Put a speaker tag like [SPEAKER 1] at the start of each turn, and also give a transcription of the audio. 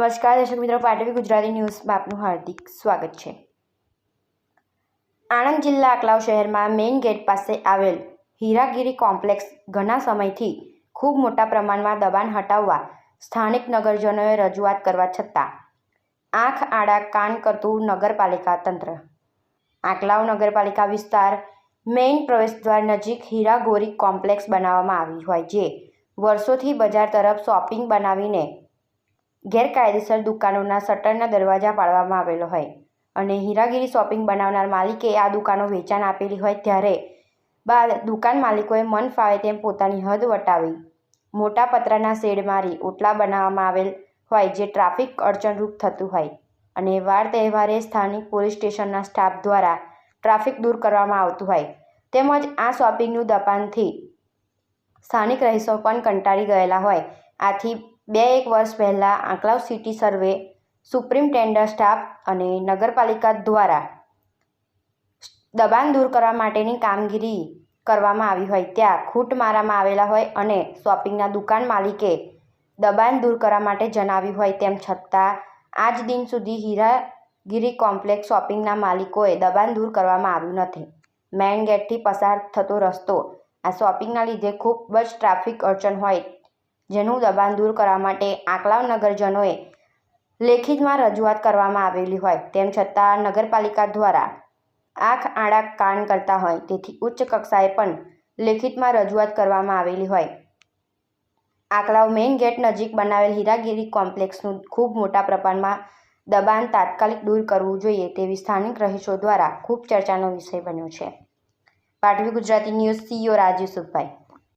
[SPEAKER 1] નમસ્કાર, દર્શક મિત્રો પાટવી ગુજરાતી ન્યૂઝમાં આપનું હાર્દિક સ્વાગત છે. આણંદ જિલ્લા આકલાવ શહેરમાં મેઇન ગેટ પાસે આવેલ હીરાગીરી કોમ્પ્લેક્સ ઘણા સમયથી ખૂબ મોટા પ્રમાણમાં દબાણ હટાવવા સ્થાનિક નગરજનોએ રજૂઆત કરવા છતાં આંખ આડા કાન કરતું નગરપાલિકા તંત્ર. આકલાવ નગરપાલિકા વિસ્તાર મેઇન પ્રવેશદ્વાર નજીક હીરાગોરી કોમ્પ્લેક્સ બનાવવામાં આવી હોય, જે વર્ષોથી બજાર તરફ શોપિંગ બનાવીને ગેરકાયદેસર દુકાનોના શટરના દરવાજા પાડવામાં આવેલો હોય અને હીરાગીરી શોપિંગ બનાવનાર માલિકે આ દુકાનો વેચાણ આપેલી હોય ત્યારે બાદ દુકાન માલિકોએ મન ફાવે તેમ પોતાની હદ વટાવી, મોટા પતરાના શેડ મારી ઓટલા બનાવવામાં આવેલ હોય જે ટ્રાફિક અડચણરૂપ થતું હોય અને વાર તહેવારે સ્થાનિક પોલીસ સ્ટેશનના સ્ટાફ દ્વારા ટ્રાફિક દૂર કરવામાં આવતું હોય તેમજ આ શોપિંગનું દબાણથી સ્થાનિક રહીશો પણ કંટાળી ગયેલા હોય, આથી બે એક વર્ષ પહેલાં Anklav city survey, supreme tender staff અને નગરપાલિકા દ્વારા દબાણ દૂર કરવા માટેની કામગીરી કરવામાં આવી હોય ત્યાં ખૂટ મારવામાં આવેલા હોય અને શોપિંગના દુકાન માલિકે દબાણ દૂર કરવા માટે જણાવ્યું હોય તેમ છતાં, આજ દિન સુધી હીરાગીરી કોમ્પ્લેક્સ શોપિંગના માલિકોએ દબાણ દૂર કરવામાં આવ્યું નથી. મેઇન ગેટથી પસાર થતો રસ્તો, આ શોપિંગના લીધે ખૂબ જ ટ્રાફિક અડચણ હોય જેનું દબાણ દૂર કરવા માટે આંકલાવ નગરજનોએ લેખિતમાં રજૂઆત કરવામાં આવેલી હોય, તેમ છતાં નગરપાલિકા દ્વારા આંખ આડા કાન કરતા હોય, તેથી ઉચ્ચ કક્ષાએ પણ લેખિતમાં રજૂઆત કરવામાં આવેલી હોય. આંકલાવ મેઇન ગેટ નજીક બનાવેલ હીરાગીરી કોમ્પ્લેક્સનું ખૂબ મોટા પ્રમાણમાં દબાણ તાત્કાલિક દૂર કરવું જોઈએ તેવી સ્થાનિક રહીશો દ્વારા ખૂબ ચર્ચાનો વિષય બન્યો છે. Patvi Gujarati news CEO Rajiv Subhai